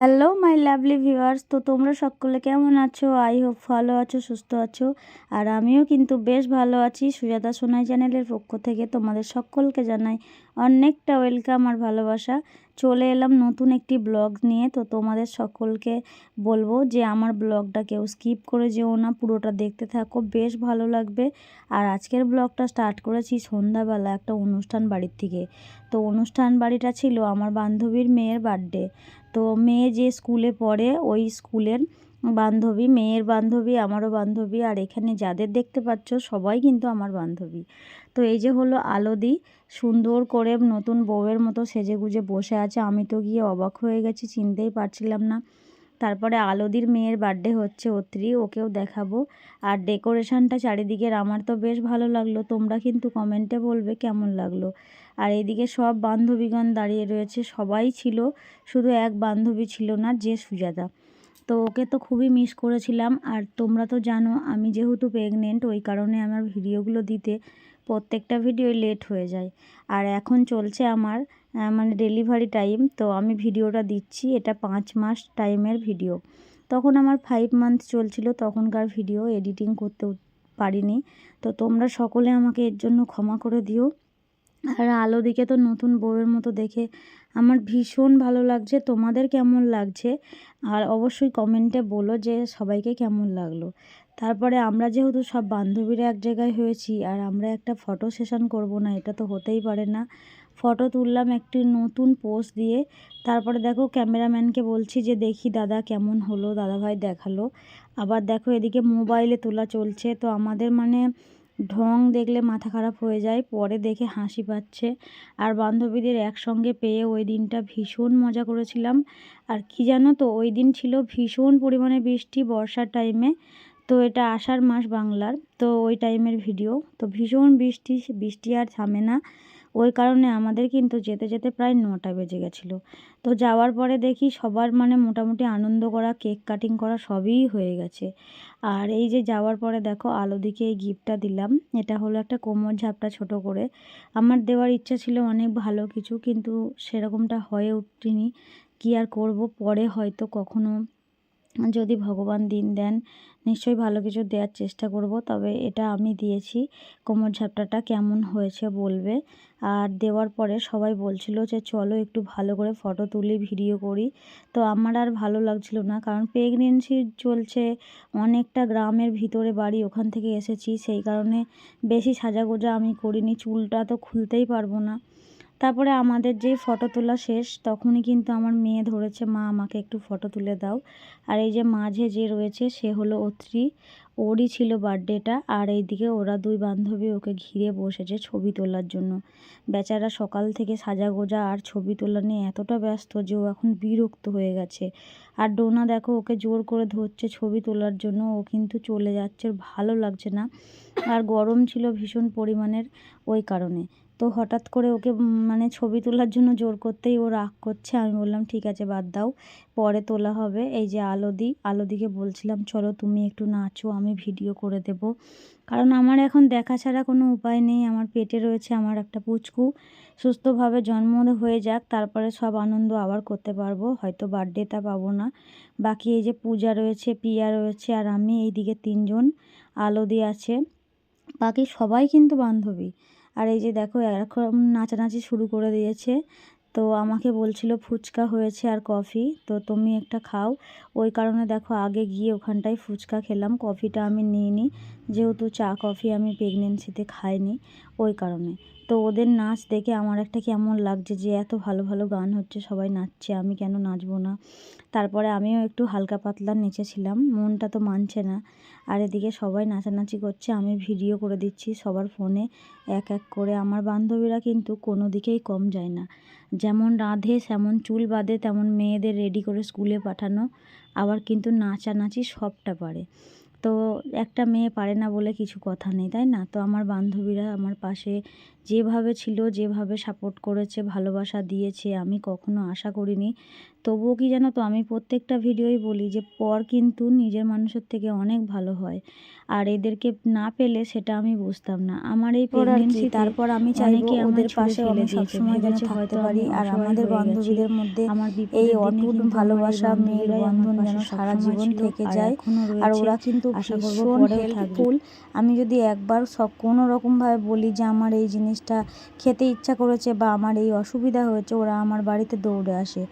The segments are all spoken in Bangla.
হ্যালো মাই লাভলি ভিউয়ার্স তো তোমরা সকলে কেমন আছো? আই হোপ ভালো আছো, সুস্থ আছো। আর আমিও কিন্তু বেশ ভালো আছি। সুজাতা সোনাই চ্যানেলের পক্ষ থেকে তোমাদের সকলকে জানাই অনেকটা ওয়েলকাম আর ভালোবাসা। চলে এলাম নতুন একটি ব্লগ নিয়ে। তো তোমাদের সকলকে বলব যে, আমার ব্লগটা কেউ স্কিপ করে যেও না। পুরোটা দেখতে থাকো, বেশ ভালো লাগবে। আর আজকের ব্লগটা স্টার্ট করেছি সন্ধ্যাবেলা একটা অনুষ্ঠান বাড়ির থেকে। তো অনুষ্ঠান বাড়িটা ছিল আমার বান্ধবীর মেয়ের বার্থডে তো মেয়ে যে স্কুলে পড়ে, ওই স্কুলের বান্ধবী, মেয়ের বান্ধবী, আমারও বান্ধবী, আর এখানে যাদের দেখতে পাচ্ছ সবাই কিন্তু আমার বান্ধবী। তো এই যে হলো আলোদি, সুন্দর করে নতুন বউয়ের মতো সেজে গুজে বসে আছে। আমি তো গিয়ে অবাক হয়ে গেছি, চিনতেই পারছিলাম না। তারপরে আলোদির মেয়ের বার্থডে হচ্ছে অত্রি, ওকেও দেখাবো। আর ডেকোরেশনটা চারিদিকের আমার তো বেশ ভালো লাগল, তোমরা কিন্তু কমেন্টে বলবে কেমন লাগল। আর এদিকে সব বান্ধবীগণ দাঁড়িয়ে রয়েছে, সবাই ছিল, শুধু এক বান্ধবী ছিল না, যে সুজাতা। তো ওকে তো খুবই মিস করেছিলাম, আর তোমরা তো জানো আমি যেহেতু প্রেগনেন্ট, ওই কারণে আমার ভিডিওগুলো দিতে প্রত্যেকটা ভিডিও লেট হয়ে যায়। আর এখন চলছে আমার মানে ডেলিভারি টাইম, তো আমি ভিডিওটা দিচ্ছি, এটা পাঁচ মাস টাইমের ভিডিও। তখন আমার ফাইভ মান্থ চলছিল, তখনকার ভিডিও এডিটিং করতে পারিনি। তো তোমরা সকলে আমাকে এর জন্য ক্ষমা করে দিও। আর আলো দিকে তো নতুন বউয়ের মতো দেখে আমার ভীষণ ভালো লাগছে, তোমাদের কেমন লাগছে? আর অবশ্যই কমেন্টে বলো যে সবাইকে কেমন লাগল। তারপরে আমরা যেহেতু সব বান্ধবীরা এক জায়গায় হয়েছি আর আমরা একটা ফটো সেশন করব না, এটা তো হতেই পারে না। ফটো তুললাম একটি নতুন পোস্ট দিয়ে, তারপরে দেখো ক্যামেরাম্যানকে বলছি যে, দেখি দাদা কেমন হলো, দাদাভাই দেখাল। আবার দেখো এদিকে মোবাইলে তোলা চলছে, তো আমাদের মানে ঢং দেখলে মাথা খারাপ হয়ে যায়, পরে দেখে হাসি পাচ্ছে। আর বান্ধবীদের একসঙ্গে পেয়ে ওই দিনটা ভীষণ মজা করেছিলাম। আর কি জানো তো, ওই দিন ছিল ভীষণ পরিমাণে বৃষ্টি বর্ষার টাইমে তো এটা আষাঢ় মাস বাংলার, তো ওই টাইমের ভিডিও তো ভীষণ বৃষ্টি বৃষ্টি আর থামে না। ওই কারণে আমাদের কিন্তু যেতে যেতে প্রায় নটা বেজে গেছিল। তো যাওয়ার পরে দেখি সবার মানে মোটামুটি আনন্দ করা কেক কাটিং করা সবই হয়ে গেছে। আর এই যে যাওয়ার পরে দেখো, আলো দিকে এই গিফটটা দিলাম। এটা হলো একটা কোমর ঝাপটা ছোট করে। আমার দেওয়ার ইচ্ছা ছিল অনেক ভালো কিছু, কিন্তু সেরকমটা হয়ে উঠিনি। কি আর করব? পরে হয়তো কখনো যদি ভগবান দিন দেন, নিশ্চয়ই ভালো কিছু দেওয়ার চেষ্টা করব। তবে এটা আমি দিয়েছি। কোমর ঝাপটাটা কেমন হয়েছে বলবে। আর দেওয়ার পরে সবাই বলছিল যে, চলো একটু ভালো করে ফটো তুলি, ভিডিও করি। তো আমার আর ভালো লাগছিল না, কারণ প্রেগনেন্সি চলছে, অনেকটা গ্রামের ভিতরে বাড়ি ওখান থেকে এসেছি। সেই কারণে বেশি সাজাগোজা আমি করিনি, চুলটা তো খুলতেই পারব না। তারপরে আমাদের যেই ফটো তোলা শেষ, তখনই কিন্তু আমার মেয়ে ধরেছে, মা, আমাকে একটু ফটো তুলে দাও। আর এই যে মাঝে যে রয়েছে, সে হলো অত্রি। ওরই ছিল বার্থডেটা, আর এইদিকে ওরা দুই বান্ধবী ওকে ঘিরে বসেছে ছবি তোলার জন্য। বেচারা সকাল থেকে সাজা গোজা আর ছবি তোলা নিয়ে এতটা ব্যস্ত যে ও এখন বিরক্ত হয়ে গেছে। আর ডোনা দেখো, ওকে জোর করে ধরছে ছবি তোলার জন্য, ও কিন্তু চলে যাচ্ছে, ভালো লাগছে না। আর গরম ছিল ভীষণ পরিমাণের ওই কারণে। তো হঠাৎ করে ওকে মানে ছবি তোলার জন্য জোর করতেই ও রাগ করছে। আমি বললাম, ঠিক আছে, বাদ দাও। পরে তোলা হবে। এই যে আলোদি, আলোদিকে বলছিলাম, চলো তুমি একটু নাচো, আমি ভিডিও করে দেব। কারণ আমার এখন দেখা ছাড়া কোনো উপায় নেই। আমার পেটে রয়েছে আমার একটা পুচকু। সুস্থভাবে জন্ম হয়ে যাক, তারপরে সব আনন্দ আবার করতে পারব। হয়তো বার্থডেটা পাবো না। বাকি এই যে পূজা রয়েছে পিয়া রয়েছে, আর আমি এইদিকে তিনজন আলোদি আছে। বাকি সবাই কিন্তু বান্ধবী। আর এই যে দেখো এরকম নাচানাচি শুরু করে দিয়েছে। তো আমাকে বলছিল ফুচকা হয়েছে আর কফি, তো তুমি একটা খাও। ওই কারণে দেখো, আগে গিয়ে ওখানটায় ফুচকা খেলাম, কফিটা আমি নিইনি। যেহেতু চা, কফি আমি প্রেগনেন্সিতে খাইনি, ওই কারণে। তো ওদের নাচ দেখে আমার একটা কেমন লাগছে যে এত ভালো ভালো গান হচ্ছে, সবাই নাচছে, আমি কেন নাচবো না? তারপরে আমিও একটু হালকা পাতলা নেচেছিলাম, মনটা তো মানছে না। আর এদিকে সবাই নাচানাচি করছে, আমি ভিডিও করে দিচ্ছি সবার ফোনে, এক এক করে। আমার বান্ধবীরা কিন্তু কোনো দিকেই কম যায় না। যেমন রাঁধে, সেমন চুল বাঁধে, তেমন মেয়েদের রেডি করে স্কুলে পাঠানো, আবার কিন্তু নাচানাচি সবটা পারে। তো একটা মেয়ে পারে না বলে কিছু কথা নেই, তাই না? তো আমার বান্ধবীরা আমার পাশে যেভাবে ছিল যেভাবে সাপোর্ট করেছে ভালোবাসা দিয়েছে আমি কখনো আশা করিনি। তবুও কি জানো তো আমি প্রত্যেকটা ভিডিওই বলি যে পর কিন্তু নিজের মানুষের থেকে অনেক ভালো হয়। আর এদেরকে না পেলে সেটা আমি বুঝতাম না। আমার এই প্রেগনেন্সি তারপর আমি চাইব ওদের পাশে আমি সবসময় যেন থাকতে পারি। আর আমাদের বান্ধবীদের মধ্যে আমার এই অটুট ভালোবাসা মেয়ের বন্ধন যেন সারা জীবন থেকে যায়। আর ওরা কিন্তু আশা করব পরেও থাকবে। আমি যদি একবার সব কোনো রকমভাবে বলি যে আমার এই জিনিসটা খেতে ইচ্ছা করেছে বা আমার এই অসুবিধা হয়েছে, ওরা আমার বাড়িতে দৌড়ে আসে।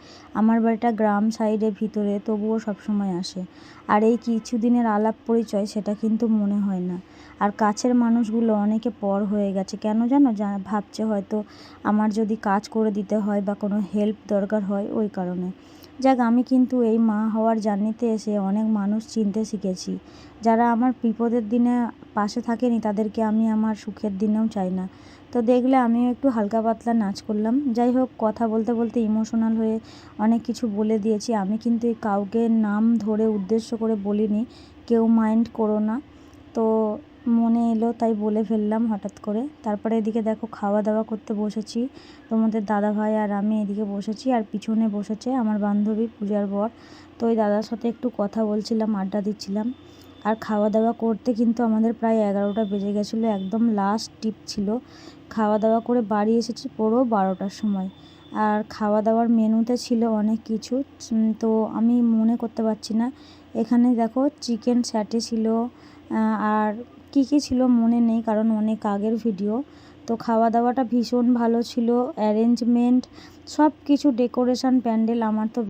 আমার বাড়িটা গ্রাম সাইডে ভিতরে, তবুও সবসময় আসে। আর এই কিছুদিনের আলাপ পরিচয় সেটা কিন্তু মনে হয় না। আর কাছের মানুষগুলো অনেকে পর হয়ে গেছে। কেন জানো? যা ভাবছে হয়তো আমার যদি কাজ করে দিতে হয় বা কোনো হেল্প দরকার হয় ওই কারণে। যাক, আমি কিন্তু এই মা হওয়ার জার্নিতে এসে অনেক মানুষ চিনতে শিখেছি। যারা আমার বিপদের দিনে পাশে থাকেনি, তাদেরকে আমি আমার সুখের দিনেও চাই না। তো দেখলে আমিও একটু হালকা পাতলা নাচ করলাম। যাই হোক, কথা বলতে বলতে ইমোশনাল হয়ে অনেক কিছু বলে দিয়েছি। আমি কিন্তু কাউকে নাম ধরে উদ্দেশ্য করে বলিনি, কেউ মাইন্ড করো না। তো মনে এলো, তাই বলে ফেললাম হঠাৎ করে। তারপরে এদিকে দেখো খাওয়া দাওয়া করতে বসেছি। তোমাদের দাদা ভাই আর আমি এদিকে বসেছি আর পিছনে বসেছে আমার বান্ধবী পূজার বর। তো ওই দাদার সাথে একটু কথা বলছিলাম, আড্ডা দিচ্ছিলাম। আর খাওয়া দাওয়া করতে কিন্তু আমাদের প্রায় এগারোটা বেজে গেছিল, একদম লাস্ট টিপ ছিল। খাওয়া দাওয়া করে বাড়ি এসেছি পুরো বারোটার সময়। আর খাওয়া দাওয়ার মেনুতে ছিল অনেক কিছু। তো আমি মনে করতে পারছি না। এখানে দেখো চিকেন স্যাটে ছিল আর কী কী ছিল মনে নেই কারণ অনেক আগের ভিডিও তো খাওয়া দাওয়াটা ভীষণ ভালো ছিল অ্যারেঞ্জমেন্ট সব কিছু ডেকোরেশন প্যান্ডেল আমার তো